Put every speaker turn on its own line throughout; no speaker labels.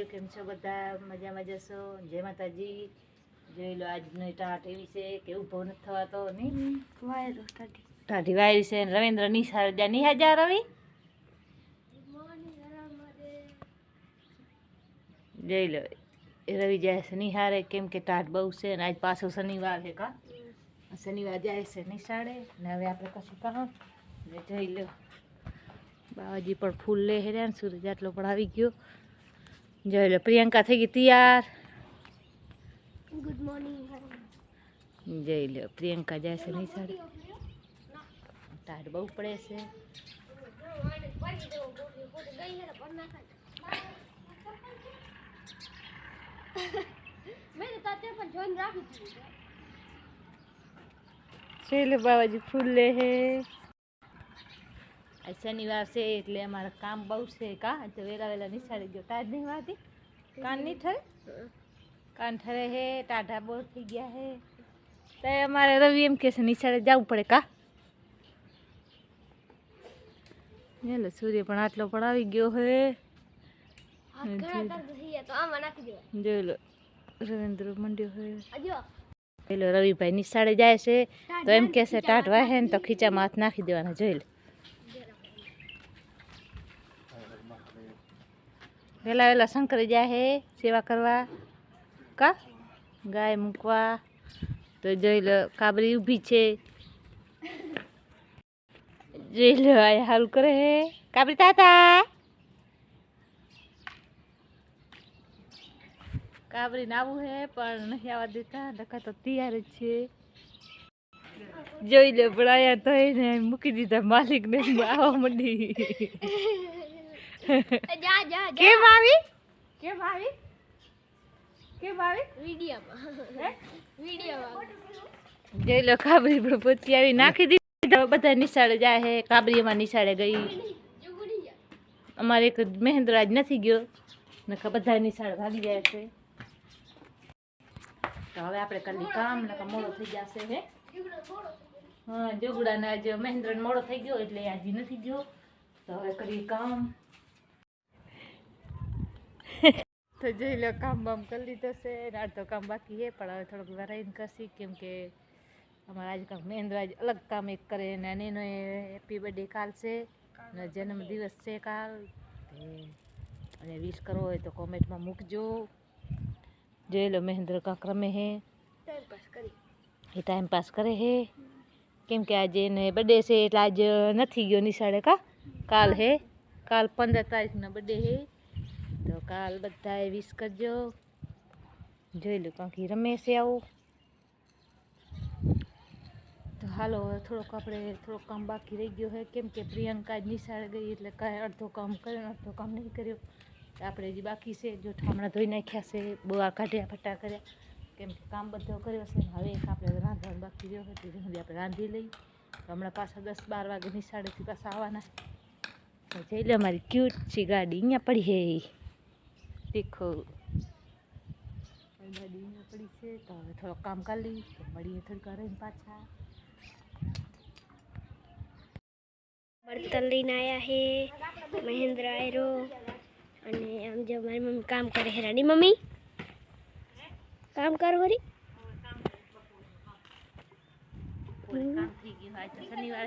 મહાદેવ કેમ છો બધા? મજામાં જશો? જય માતાજી. જોઈ લો આજનો ટાટ એવી છે કે ઊભો નથી થવાતો નહીં?
વાયરો
ટાઢી. વાયરી છે. રવિન્દ્ર નિહાર જા નિહા જા રવિ. જોઈ લો રવિ જાય છે નિહારે કેમ કે ટાટ બહુ છે અને આજ પાછો શનિવાર છે કા? શનિવાર જાય છે નિશાળે. ને હવે આપણે કશું કહો ને જોઈ લો. બાવાજી પણ ફૂલ લે હેર્યા ને સૂરજ આટલો પણ આવી ગયો. જોઈ લો પ્રિયંકા થઈ ગઈ તૈયાર
ગુડ મોર્નિંગ
જોઈ લો પ્રિયંકા જાય છે નિશાળે તાર બહુ પડે છે ફૂલ લે હે આજ શનિવાર છે એટલે અમારે કામ બહુ છે કા. તો વેલા વેલા નિશાળી ગયો તાજ નહીં વાતી કાન નહીં ઠરે? કાન ઠરે હે ટાઢા બોર થઈ ગયા હે. તો અમારે રવિ એમ કે છે નિશાળે જવું પડે કા. એટલે સૂર્ય પણ આટલો પણ આવી ગયો હે. જોઈ લો. રવિન્દ્ર મંડ્યો હે. પેલો રવિભાઈ નિશાળે જાય છે. તો એમ કે છે ટાઢ વાહે ને તો ખીચામાં હાથ નાખી દેવાના જોઈ લે. વેલા વહેલા શંકર જાય હે સેવા કરવા. કા? ગાય મૂકવા. તો જોઈ લો, કાબરી ઊભી છે. જોઈ લો, આ સારું કરે હે. કાબરી તાતા. કાબરી નાવું હે, પણ નહીં આવવા દેતા. ડખા તો તૈયાર જ છે. જોઈ લે, પણ આયા તો એને મૂકી દીધા માલિક ને આવવા માંડી.
જા જા
કેમ આવી? કેમ આવી? કેમ આવી?
વિડિયોમાં. વિડિયોમાં.
જોઈ લો કાબરી પણ પોતી આવી. નાખી દીધી. બધા નિશાળે જાય હે કાબરી એમાં નિશાળે ગઈ. અમારે એક મહેન્દ્ર આજ નથી ગયો. નકા બધા નિશાળે ભાગી જાય છે. તો હવે આપણે કરી કામ નકા મોડો થઈ જશે હે? હા જોગડાને આજે મહેન્દ્ર મોડો થઈ ગયો એટલે આજે નથી ગયો. તો હવે કરીએ કામ. તો જઈ લો કામ બામ કરી લીધો છે. અડધો કામ બાકી છે પણ હવે થોડુંક વરાઈને કરશી કેમ કે અમારા આજ કામ મહેન્દ્ર આજે અલગ કામ એક કરે ને અને એનો હેપી બર્થડે કાલ છે. ને જન્મ દિવસ છે કાલ. અને વિશ કરવો હોય તો કોમેન્ટમાં મૂકજો. જોઈ લો મહેન્દ્ર કાંક રમે હે.
ટાઈમ પાસ કરી.
એ ટાઈમ પાસ કરે હે. કેમ કે આજે એને બર્થડે છે એટલે આજ નથી ગયો નિશાળે કા? કાલ હે. કાલ પંદર તારીખનો બર્થડે હે. કાલ બધાએ વિશ કરજો. જોઈ લો કાંક રમેશે રમે આવું. તો હાલો થોડોક આપણે થોડોક કામ બાકી રહી ગયો છે. કેમ કે પ્રિયંકા જ નિશાળે ગઈ એટલે કાંઈ અડધો કામ કર્યો અડધો કામ નહીં કર્યો. તો આપણે હજી બાકી છે. જો ઠામણા ધોઈ નાખ્યા છે, બોવા કાઢ્યા, ફટા કર્યા. કેમ કે કામ બધો કર્યો છે હવે એક આપણે રાંધવાનું બાકી રહ્યો હતો સુધી આપણે રાંધી લઈ. હમણાં પાછા દસ બાર વાગે નિશાળેથી પાછા આવવાના. જઈ લે, અમારી ક્યુટ છે ગાડી અહીંયા પડી હે ગાડી અહીંયા પડી છે તો હવે થોડોક કામ કરી લઈ તો મળીએ થોડીક રહીને પાછા.
બર્તન લઈને આવ્યા હે મહેન્દ્ર આયરો અને આમ જો મારી મમ્મી કામ કરે હે રાની મમ્મી? કામ કર
ગયું શનિવાર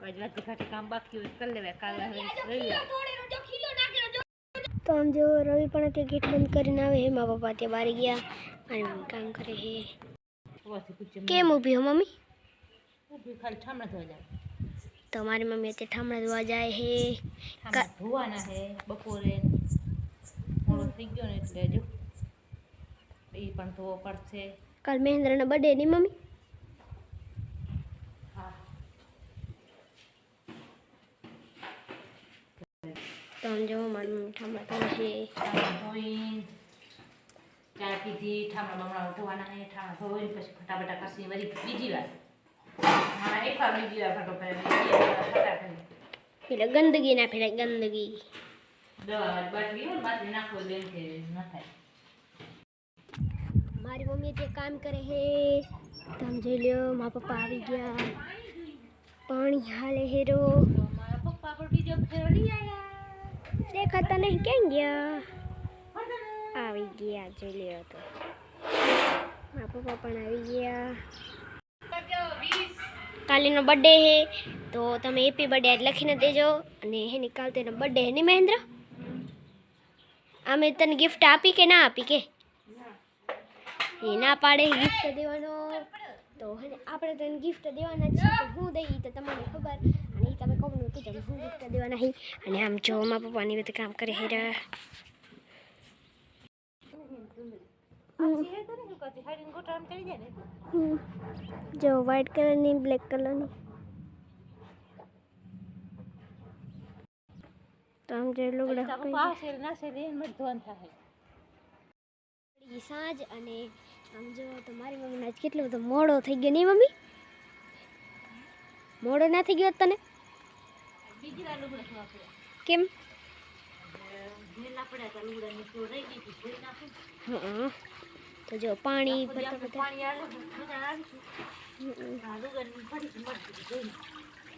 એટલે કામ બાકી હોય કરી લેવાય. કાલે હવે
તો આમ જો રવિ પણ તે ગેટ બંધ કરીને આવે હે મા પપ્પા ત્યાં બારી ગયા મારી મમ્મી કામ કરે હે
હોવાથી પૂછ્યું
કેમ ઊભી હો મમ્મી
ઊભી ખાલી ઠામણા ધોવા જાય
તો મારી મમ્મી અત્યારે ઠામડા ધોવા જાય હે
ઠામણા ધોવાના છે બપોરે મોડો થઈ ગયો ને એટલે જો એ પણ ધોવો પડશે
કાલ મહેન્દ્રનો બર્થડે ની મમ્મી તો આમ જો મારી મમ્મી ઠામડા છે.
ચા પીધી ઠામડા બમણા ઉઠવાના ને ઠામડા ધોઈને પછી ફટાફટા કરશે વળી બીજી વાર. હા એક વાર બીજી વાર ફટાફટ
એટલે ગંદકી ના ફેલાય ગંદકી
દવા બાટલી હોય ને બાટલી નાખો બેન કે ન થાય.
મારી મમ્મી જે કામ કરે હે તમે જોઈ લ્યો મારા પપ્પા આવી ગયા. પાણી હાલે હેરો
મારા પપ્પા પણ બીજો ફેરો લઈ આવ્યા
દેખાતા નહીં. ક્યાં ગયા? આવી ગયા, જોઈ લ્યો તો. મારા પપ્પા પણ આવી ગયા. કાલીનો બર્થડે હે, તો તમે હેપી બર્થડે આજ લખીને દેજો. અને એની કાલ તેનો બર્થડે હે નહીં મહેન્દ્ર? અમે તને ગિફ્ટ આપી કે ના આપી કે? એ ના પાડે ગિફ્ટ દેવાનો. તો આપણે તને ગિફ્ટ દેવાના છે હું દઈ તો તમને ખબર. અને ઈ તમે કહું કે તમે હું ગિફ્ટ દેવાના હી અને આમ જો મારા પપ્પાની બધું કામ કરે હેરા જો વ્હાઈટ કલરની બ્લેક કલરની તો આમ જો લુગડા સાંજ અને આમ જો તો મારી મમ્મીને આજ કેટલો બધો મોડો થઈ ગયો નહીં મમ્મી? મોડો ના થઈ ગયો તને? કેમ? હં. તો જો પાણી ભરતા ભરતા. હં.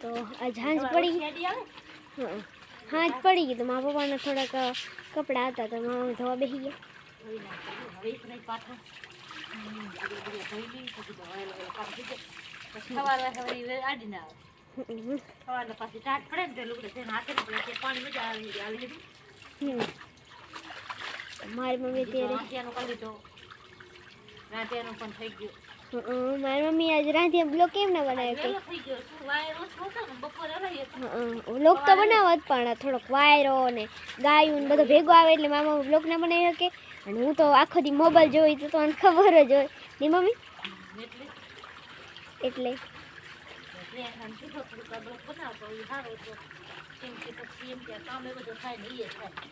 તો આજ હાંજ પડી. હં. હાંજ પડી ગઈ તો મારા પપ્પાના થોડાક કપડાં હતા તો મારા મમ્મી ધોવા બેસી ગયા. હં. હં. તો મારી મમ્મી ત્યારે હં. મારી મમ્મી આજ રાંધીએ બ્લોક કેમ ના બનાવ્યો કે બ્લોગ તો બનાવો જ પણ થોડોક વાયરો ને ગાયું ને બધો ભેગો આવે એટલે મારા મમ્મી બ્લોગ ના બનાવી શકે. અને હું તો આખો દી મોબાઈલ જોઈ તો તમને ખબર જ હોય. ની મમ્મી? એટલે.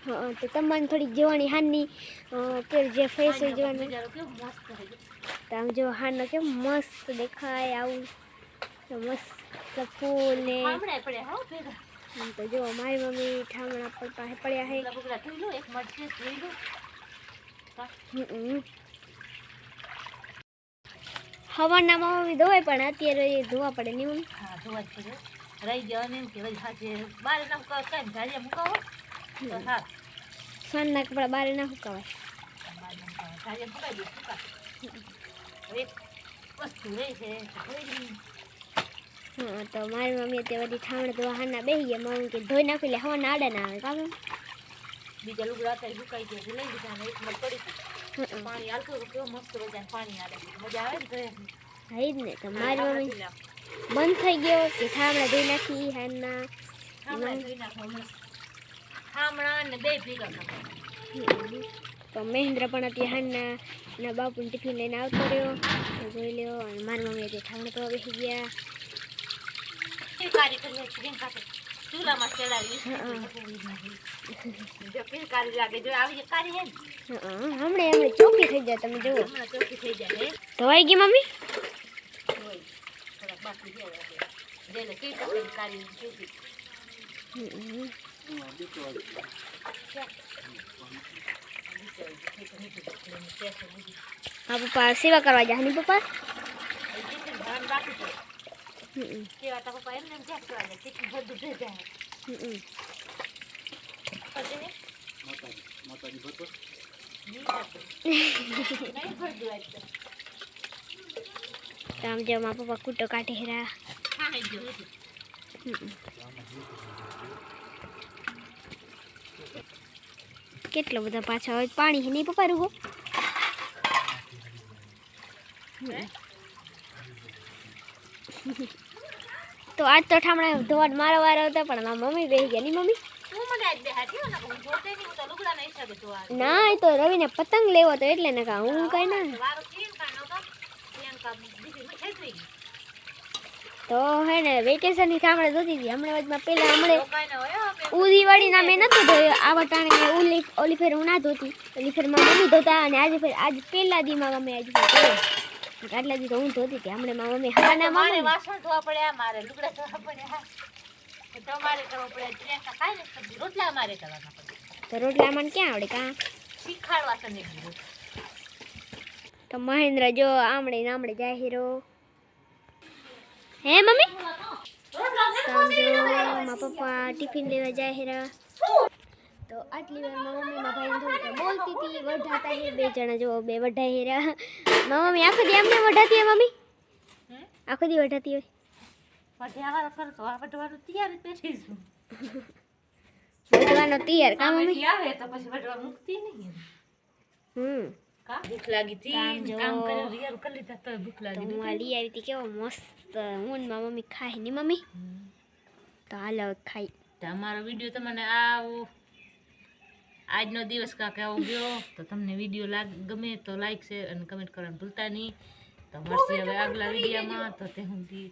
હા તો તમારે થોડી જોવાની હાનની કે જે ફેસ હોય જોવાની. આમ જો હાનનો કેમ મસ્ત દેખાય આવું. મસ્ત ફૂલ ને. તો જો મારી મમ્મી ઠામણા પર પાસે પડ્યા હે હમ. હવાના મમ્મી ધોવાય પણ અત્યારે એ ધોવા પડે નહીં પડે.
રહી ગયો ને એમ કે ભાઈ હાજે બારે ના મુકાવો કાંઈ ને જાજે મુકાવો? તો સારું
સનના કપડા બારે ના સુકાવાય
જાજે મુકાઈ દે સુકા એક વસ્તુ રહી છે તો
હા તો મારી મમ્મી તે બધી ઠામણે ધોવા હાના બેસી ગયા. મમ્મી કે ધોઈ નાખી લે હવાના આડે ના આવે. કામ?
બીજા લુગડા હતા સુકાઈ ગયા લઈ લીધા ને એક મત પડી. પાણી હાલતું હતું, કેવું મસ્ત વજાને પાણી આવે મજા આવે ને ધોયા
હા જ ને તો મમ્મી બંધ થઈ ગયો કે ઠામણે ધોઈ નાખી હાના
ખામણા ને બે ભેગા
તો મહેન્દ્ર પણ અત્યારે હાના ના બાપુને ટિફિન લઈને આવતો રહ્યો તો જોઈ લ્યો અને મારી મમ્મી અત્યારે ઠામણે ધોવા બેસી ગયા
પિલકારી કરીએ તો ચૂલામાં ચડાવી લાગે. જો આવી કારી હે
હમણે ચોખ્ખી થઈ જાય તમે જુઓ.
હમણાં થઈ જાય
ધોવાઈ ગઈ મમ્મી?
બાકી જેને કેવી કારી ચોખ્ખી
હા પપ્પા સેવા કરવા જાય ને પપ્પા.
કેવા તા પપ્પા એમને એમ ક્યાં કરવા જાય કેટલું બધું
હમ.
પછી નહીં થતું. નહીં ભરતું આજ તો.
આમ જો મારા પપ્પા કૂટો કાઢે હેરા. કેટલો બધો પાછો પાણી નહીં પપ્પા રૂગો તો આજ તો ઠામણા ધોવાડ મારો વારો હતો પણ મારા મમ્મી બેસી ગયા. ની મમ્મી?
ને,
એ તો રવિને પતંગ લેવો તો એટલે ને કા હું કઈ ના. તો હે ને વેકેશનની ઠામણે ધોતી હતી. હમણાં વચમાં પેલા હમણે
ઉદી
ઉદીવાડી ના મેં નતો ધોયો. આ વટાણે ઓલી ઓલી ફેર હું ના ધોતી. ઓલી ફેરમાં મમ્મી ધોતા અને આજે ફેર આજ પહેલા દી મારા મમ્મી આજે આટલા દી તો હું ધોતી હતી હમણાં મારા મમ્મી હા ના
મારે વાસણ ધોવા પડ્યા મારે લુગડા ધોવા પડ્યા તો તમારે કરવો પડે રોટલા મારે કરવાના પડે.
તો રોટલા મને ક્યાં આવડે કાં?
શીખાડવા તને.
તો મહેન્દ્ર જો આમળે ને આમળે જાય હીરો હે મમ્મી? મારા પપ્પા ટિફિન લેવા જાય હીરા તો આટલી વાર મમ્મીમાં ભાઈને થોડુંક બોલતી હતી વઢાતા હે બે જણા જો બે વઢાઈ હેરા મારા મમ્મી આખો દી આમને વઢાતી હે મમ્મી?
હે?
આખો દી વઢાતી હોય?
વઢિયાવાળો કરતો આ વઢવાનો તૈયાર બેઠી છું.
વઢવાનો તૈયાર કા મમ્મી?
આવે તો પછી વઢવા મુકતી નહીં
હમ.
ભૂખ લાગી હતી
કામ
ને
જો.
કામ કર્યું રિયાલ કરી લીધા તો ભૂખ લાગી
હું આ લઈ આવી હતી કેવો મસ્ત હું મારા મમ્મી ખાયની મમ્મી. તો હાલો ખાઈ.
તો અમારો વીડિયો તમને આવો. આજનો દિવસ કાંક આવો ગયો તો તમને વીડિયો લાગ ગમે તો લાઈક શેર અને કમેન્ટ કરવાનું ભૂલતા નહીં. તો મળશે હવે આગલા વિડીયોમાં. તો તે સુધી